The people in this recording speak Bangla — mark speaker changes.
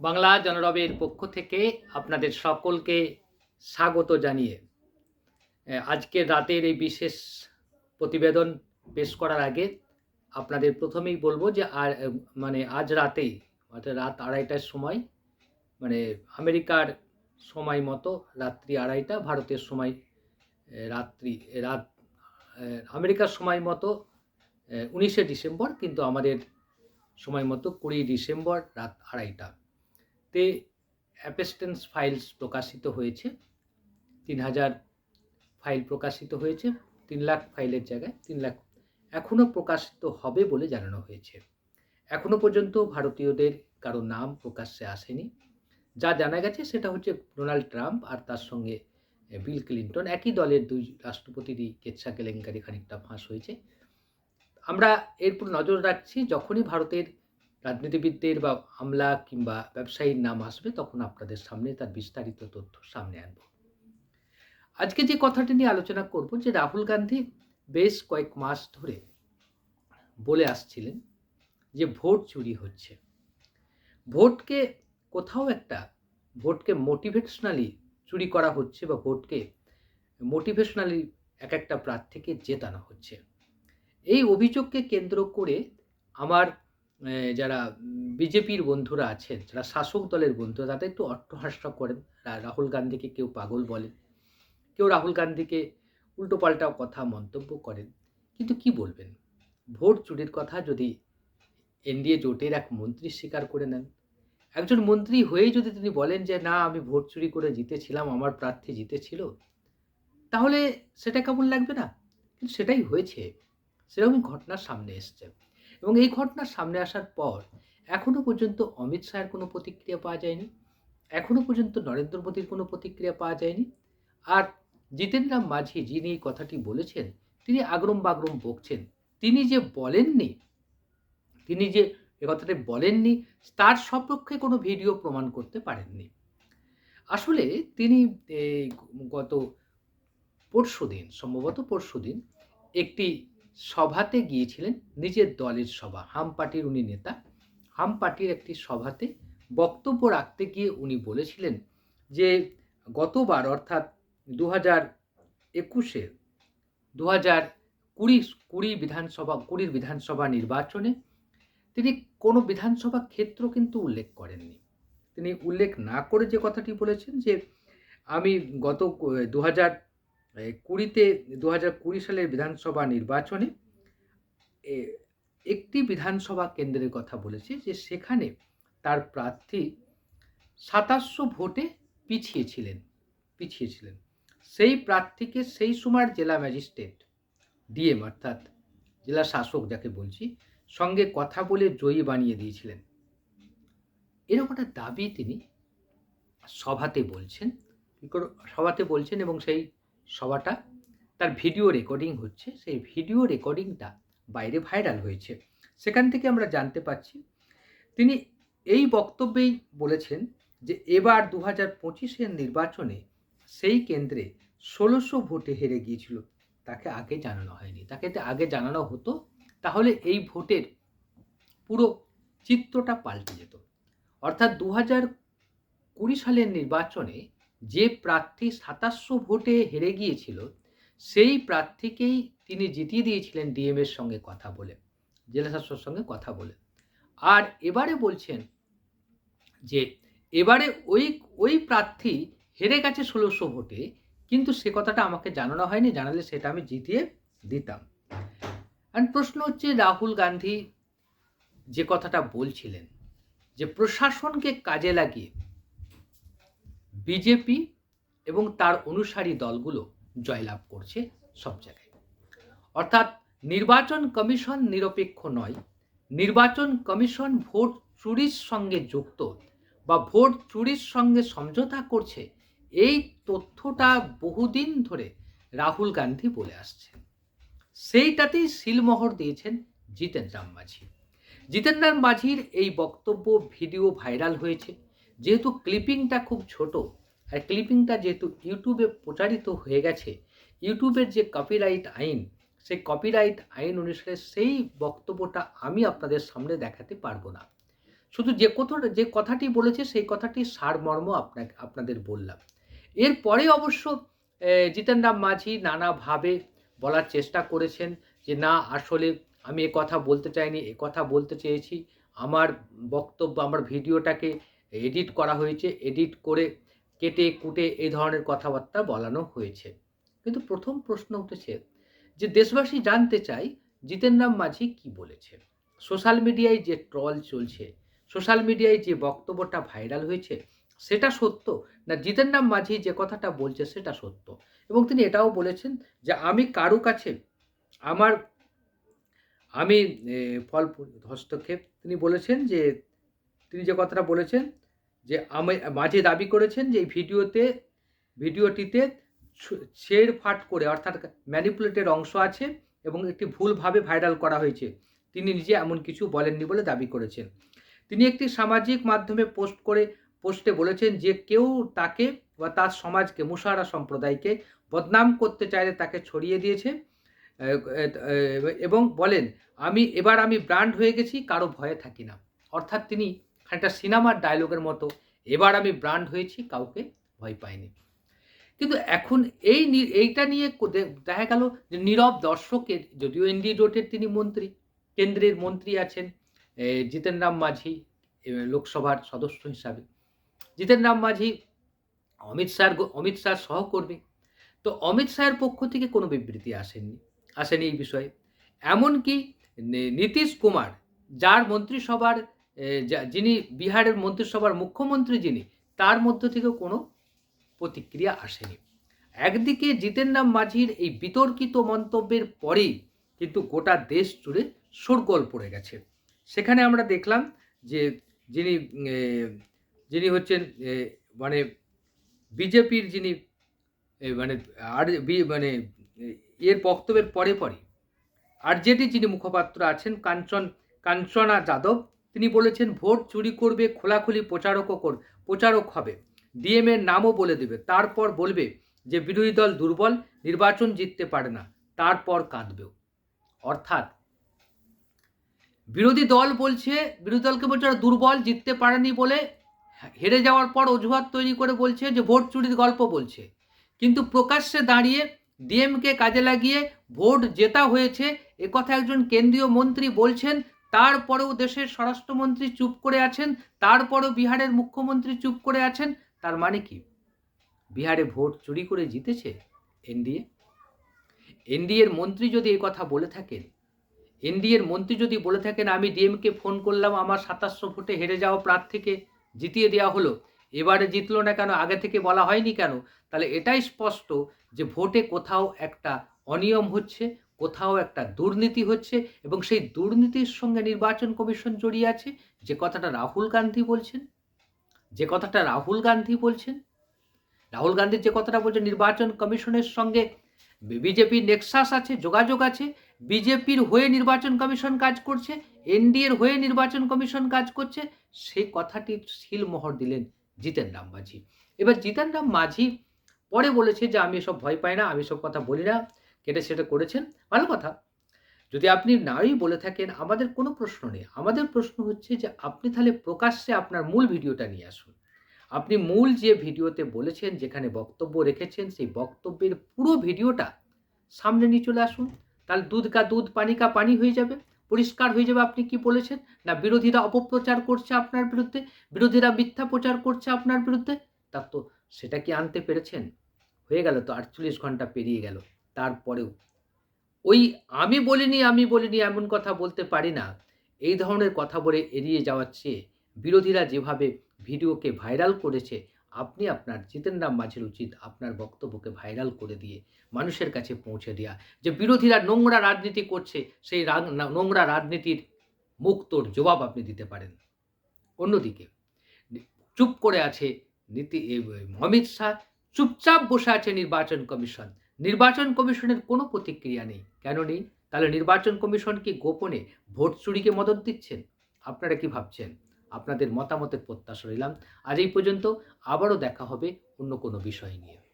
Speaker 1: বাংলা জনরবের পক্ষ থেকে আপনাদের সকলকে স্বাগত জানিয়ে আহ, আজকের রাতের এই বিশেষ প্রতিবেদন পেশ করার আগে আপনাদের প্রথমেই বলব যে আর মানে আজ রাতেই অর্থাৎ রাত আড়াইটার সময় মানে আমেরিকার সময় মতো রাত্রি আড়াইটা ভারতের সময় রাত্রি রাত আমেরিকার সময় মতো উনিশে ডিসেম্বর কিন্তু আমাদের সময় মতো কুড়ি ডিসেম্বর রাত আড়াইটা। তে অ্যাপেস্টেন্স ফাইলস প্রকাশিত হয়েছে। তিন হাজার ফাইল প্রকাশিত হয়েছে। তিন লাখ ফাইলের জায়গায় তিন লাখ এখনও প্রকাশিত হবে বলে জানানো হয়েছে। এখনও পর্যন্ত ভারতীয়দের কারও নাম প্রকাশ্যে আসেনি। যা জানা গেছে সেটা হচ্ছে ডোনাল্ড ট্রাম্প আর তার সঙ্গে বিল ক্লিন্টন। একই দলের দুই রাষ্ট্রপতিরই কেচ্ছা কেলেঙ্কারি খানিকটা ফাঁস হয়েছে। আমরা এরপর নজর রাখছি, যখনই ভারতের রাজনীতিবিদদের বা আমলা কিংবা ব্যবসায়ীর নাম আসবে, তখন আপনাদের সামনে তার বিস্তারিত তথ্য সামনে আনব। আজকে যে কথাটি নিয়ে আলোচনা করব, যে রাহুল গান্ধী বেশ কয়েক মাস ধরে বলে আসছিলেন যে ভোট চুরি হচ্ছে। ভোটকে কোথাও একটা, ভোটকে মোটিভেশনালি চুরি করা হচ্ছে বা ভোটকে মোটিভেশনালি এক একটা প্রার্থীকে জেতানো হচ্ছে। এই অভিযোগকে কেন্দ্র করে আমার যারা বিজেপির বন্ধুরা আছেন, যারা শাসক দলের বন্ধুরা, তাদের একটু অট্টহাস্য করেন। রাহুল গান্ধীকে কেউ পাগল বলেন কেউ রাহুল গান্ধীকে উল্টোপাল্টা কথা মন্তব্য করেন। কিন্তু কি বলবেন? ভোট চুরির কথা যদি এনডিএ জোটের এক মন্ত্রী স্বীকার করে নেন। একজন মন্ত্রী হয়েই যদি তিনি বলেন যে, না, আমি ভোট চুরি করে জিতেছিলাম, আমার প্রার্থী জিতেছিল, তাহলে সেটা কেমন লাগবে না? কিন্তু সেটাই হয়েছে। সেরকমই ঘটনার সামনে এসছে। এবং এই ঘটনার সামনে আসার পর এখনও পর্যন্ত অমিত শাহের কোনো প্রতিক্রিয়া পাওয়া যায়নি। এখনও পর্যন্ত নরেন্দ্র মোদীর কোনো প্রতিক্রিয়া পাওয়া যায়নি। আর জিতেন রাম মাঝি যিনি এই কথাটি বলেছেন, তিনি আগ্রম বাগরম বকছেন। তিনি যে বলেননি, তিনি যে এ কথাটি বলেননি, তার সপক্ষে কোনো ভিডিও প্রমাণ করতে পারেননি। আসলে তিনি গত পরশুদিন, সম্ভবত পরশুদিন, একটি সভাতে গিয়েছিলেন নিজের দলের সভা। হাম পার্টির উনি নেতা। হাম পার্টির একটি সভাতে বক্তব্য রাখতে গিয়ে উনি বলেছিলেন যে, গতবার অর্থাৎ দু হাজার একুশে দু হাজার কুড়ি কুড়ি বিধানসভা, কুড়ির বিধানসভা নির্বাচনে তিনি কোনো বিধানসভা ক্ষেত্র কিন্তু উল্লেখ করেননি। তিনি উল্লেখ না করে যে কথাটি বলেছেন যে, আমি গত দু হাজার কুড়িতে দু হাজার কুড়ি সালের বিধানসভা নির্বাচনে একটি বিধানসভা কেন্দ্রের কথা বলেছে যে সেখানে তার প্রার্থী সাতাশশো ভোটে পিছিয়েছিলেন পিছিয়েছিলেন। সেই প্রার্থীকে সেই সময়ের জেলা ম্যাজিস্ট্রেট, ডিএম অর্থাৎ জেলা শাসক যাকে বলছি, সঙ্গে কথা বলে জয়ী বানিয়ে দিয়েছিলেন। এরকম একটা দাবি তিনি সভাতে বলছেন সভাতে বলছেন এবং সেই সভাটা, তার ভিডিও রেকর্ডিং হচ্ছে, সেই ভিডিও রেকর্ডিংটা বাইরে ভাইরাল হয়েছে। সেখান থেকে আমরা জানতে পারছি, তিনি এই বক্তব্যেই বলেছেন যে এবার দু হাজার পঁচিশের নির্বাচনে সেই কেন্দ্রে ষোলোশো ভোটে হেরে গিয়েছিল। তাকে আগে জানানো হয়নি। তাকে আগে জানানো হতো, তাহলে এই ভোটের পুরো চিত্রটা পাল্টে যেত। অর্থাৎ দু হাজার কুড়ি সালের নির্বাচনে যে প্রার্থী সাতাশশো ভোটে হেরে গিয়েছিল, সেই প্রার্থীকেই তিনি জিতিয়ে দিয়েছিলেন ডিএম এর সঙ্গে কথা বলে, জেলা শাসকের সঙ্গে কথা বলে। আর এবারে বলছেন যে, এবারে ওই ওই প্রার্থী হেরে গেছে ষোলোশো ভোটে, কিন্তু সে কথাটা আমাকে জানানো হয়নি, জানালে সেটা আমি জিতিয়ে দিতাম। আর প্রশ্ন হচ্ছে, রাহুল গান্ধী যে কথাটা বলছিলেন, যে প্রশাসনকে কাজে লাগিয়ে বিজেপি এবং তার অনুসারী দলগুলো জয়লাভ করছে সব জায়গায়। অর্থাৎ নির্বাচন কমিশন নিরপেক্ষ নয়, নির্বাচন কমিশন ভোট চুরির সঙ্গে যুক্ত বা ভোট চুরির সঙ্গে সমঝোতা করছে, এই তথ্যটা বহুদিন ধরে রাহুল গান্ধী বলে আসছেন সেইটাতেই সিলমোহর দিয়েছেন জিতেন রাম মাঝি। জিতেন রাম মাঝির এই বক্তব্য ভিডিও ভাইরাল হয়েছে। যেহেতু ক্লিপিংটা খুব ছোট, আর ক্লিপিংটা যেহেতু ইউটিউবে প্রচারিত হয়ে গেছে, ইউটিউবের যে কপিরাইট আইন, সেই কপিরাইট আইন অনুসারে সেই বক্তব্যটা আমি আপনাদের সামনে দেখাতে পারব না। শুধু যে কথাটা যে কথাটি বলেছে, সেই কথাটি সারমর্ম আপনাকে, আপনাদের বললাম। এরপরে অবশ্য জিতেন রাম মাঝি নানাভাবে বলার চেষ্টা করেছেন যে, না, আসলে আমি এ কথা বলতে চাইনি, এ কথা বলতে চেয়েছি। আমার বক্তব্য, আমার ভিডিওটাকে এডিট করা হয়েছে, এডিট করে কেটে কুটে এই ধরনের কথাবার্তা বলানো হয়েছে। কিন্তু প্রথম প্রশ্ন উঠেছে যে দেশবাসী জানতে চাই জিতেন রাম মাঝি কি বলেছে। সোশ্যাল মিডিয়ায় যে ট্রল চলছে, সোশ্যাল মিডিয়ায় যে বক্তব্যটা ভাইরাল হয়েছে, সেটা সত্য? না জিতেন রাম মাঝি যে কথাটা বলছে সেটা সত্য? এবং তিনি এটাও বলেছেন যে আমি কারও কাছে আমার, আমি ফল হস্তক্ষেপ। তিনি বলেছেন যে, তিনি যে কথাটা বলেছেন যে আমি মাঝে দাবি করেছেন যে এই ভিডিওতে, ভিডিওটিতে ছেড় ফাট করে অর্থাৎ ম্যানিপুলেটেড অংশ আছে এবং একটি ভুলভাবে ভাইরাল করা হয়েছে। তিনি নিজে এমন কিছু বলেননি বলে দাবি করেছেন। তিনি একটি সামাজিক মাধ্যমে পোস্ট করে, পোস্টে বলেছেন যে কেউ তাকে বা তার সমাজকে মুসারা সম্প্রদায়কে বদনাম করতে চাইলে তাকে ছড়িয়ে দিয়েছে। এবং বলেন, আমি, এবার আমি ব্র্যান্ড হয়ে গেছি, কারও ভয়ে থাকি না। অর্থাৎ তিনি একটা সিনেমার ডায়লগের মতো। এবার আমি ব্র্যান্ড হয়েছি, কাউকে ভয় পাইনি। কিন্তু এখন এই এইটা নিয়ে দেখা গেল যে নীরব দর্শকের, যদিও এনডি রোডের তিনি মন্ত্রী, কেন্দ্রের মন্ত্রী আছেন জিতেন রাম মাঝি লোকসভার সদস্য হিসাবে। জিতেন রাম মাঝি, অমিত শাহর অমিত শাহর সহকর্মী। তো অমিত শাহের পক্ষ থেকে কোনো বিবৃতি আসেনি আসেনি এই বিষয়ে। এমনকি নীতিশ কুমার, যার মন্ত্রিসভার যিনি বিহারের মন্ত্রিসভার মুখ্যমন্ত্রী যিনি, তার মধ্য থেকে কোনো প্রতিক্রিয়া আসেনি। একদিকে জিতেন রাম মাঝির এই বিতর্কিত মন্তব্যের পরেই কিন্তু গোটা দেশ জুড়ে শোরগোল পড়ে গেছে। সেখানে আমরা দেখলাম যে যিনি যিনি হচ্ছেন মানে বিজেপির যিনি মানে আর মানে এর বক্তব্যের পরে পরে আরজেডি যিনি মুখপাত্র আছেন, কাঞ্চন, কাঞ্চনা যাদব তিনি বলেছেন, ভোট চুরি করবে, খোলাখুলি প্রচারকও কর, প্রচারক হবে। ডিএম এর নামও বলে দেবে। তারপর বলবে যে, বিরোধী দল দুর্বল, নির্বাচন জিততে পারে না। তারপর কাঁদবেও। অর্থাৎ, বিরোধী দল বলছে, বিরোধী দলকে বলছে, ওরা দুর্বল, জিততে পারেনি বলে হেরে যাওয়ার পর অজুহাত তৈরি করে বলছে যে, ভোট চুরির গল্প বলছে। কিন্তু প্রকাশ্যে দাঁড়িয়ে ডিএমকে কাজে লাগিয়ে ভোট জেতা হয়েছে একথা একজন কেন্দ্রীয় মন্ত্রী বলছেন তারপরেও দেশের স্বরাষ্ট্রমন্ত্রী চুপ করে আছেন, তারপরেও বিহারের মুখ্যমন্ত্রী চুপ করে আছেন, তার মানে কি? বিহারে ভোট চুরি করে জিতেছে এনডিএ? এনডিএর মন্ত্রী যদি এই কথা বলে থাকেন, এনডিএর মন্ত্রী যদি বলে থাকেন, আমি ডিএমকে ফোন করলাম, আমার সাতাশশো ভোটে হেরে যাওয়া প্রার্থীকে জিতিয়ে দেওয়া হলো, এবারে জিতলো না কেন, আগে থেকে বলা হয়নি কেন? তাহলে এটাই স্পষ্ট যে ভোটে কোথাও একটা অনিয়ম হচ্ছে কোথাও একটা দুর্নীতি হচ্ছে এবং সেই দুর্নীতির সঙ্গে নির্বাচন কমিশন জড়িয়ে আছে। যে কথাটা রাহুল গান্ধী বলছেন, যে কথাটা রাহুল গান্ধী বলছেন, রাহুল গান্ধী যে কথাটা বলছেন, নির্বাচন কমিশনের সঙ্গে বিজেপির নেক্সাস আছে, যোগাযোগ আছে, বিজেপির হয়ে নির্বাচন কমিশন কাজ করছে, এনডিএর হয়ে নির্বাচন কমিশন কাজ করছে সেই কথাটির শিলমোহর দিলেন জিতেন রাম মাঝি এবার জিতেন রাম মাঝি পরে বলেছে যে, আমি এসব ভয় পাই না, আমি সব কথা বলি না। কেটে সেটা করেছেন? ভালো কথা। যদি আপনি নাই বলে থাকেন, আমাদের কোনো প্রশ্ন নেই। আমাদের প্রশ্ন হচ্ছে যে, আপনি তাহলে প্রকাশ্যে আপনার মূল ভিডিওটা নিয়ে আসুন। আপনি মূল যে ভিডিওতে বলেছেন, যেখানে বক্তব্য রেখেছেন, সেই বক্তব্যের পুরো ভিডিওটা সামনে নিয়ে চলে আসুন। তাহলে দুধ কা দুধ, পানি কা পানি হয়ে যাবে। পরিষ্কার হয়ে যাবে আপনি কি বলেছেন? না বিরোধীরা অপপ্রচার করছে আপনার বিরুদ্ধে? বিরোধীরা মিথ্যা প্রচার করছে আপনার বিরুদ্ধে? তার তো সেটা কি আনতে পেরেছেন? হয়ে গেল তো, আটচল্লিশ ঘণ্টা পেরিয়ে গেল। তারপরেও। ওই আমি বলিনি আমি বলিনি এমন কথা বলতে পারি না। এই ধরনের কথা বলে এড়িয়ে যাওয়ার চেয়ে বিরোধীরা যেভাবে ভিডিওকে ভাইরাল করেছে, আপনি আপনার জিতেন রাম মাঝির উচিত আপনার বক্তব্যকে ভাইরাল করে দিয়ে মানুষের কাছে পৌঁছে দেওয়া যে বিরোধীরা নোংরা রাজনীতি করছে, সেই নোংরা রাজনীতির মুক্তর জবাব আপনি দিতে পারেন। অন্যদিকে, চুপ করে আছে নীতি অমিত শাহ, চুপচাপ বসে আছে নির্বাচন কমিশন। নির্বাচন কমিশনের কোনো প্রতিক্রিয়া নেই। কেন নেই? তাহলে নির্বাচন কমিশন কি গোপনে ভোট চুরিকে মদত দিচ্ছেন? আপনারা কি ভাবছেন? আপনাদের মতামতের প্রত্যাশা রইলাম। আজ এই পর্যন্ত আবারও দেখা হবে অন্য কোনো বিষয় নিয়ে।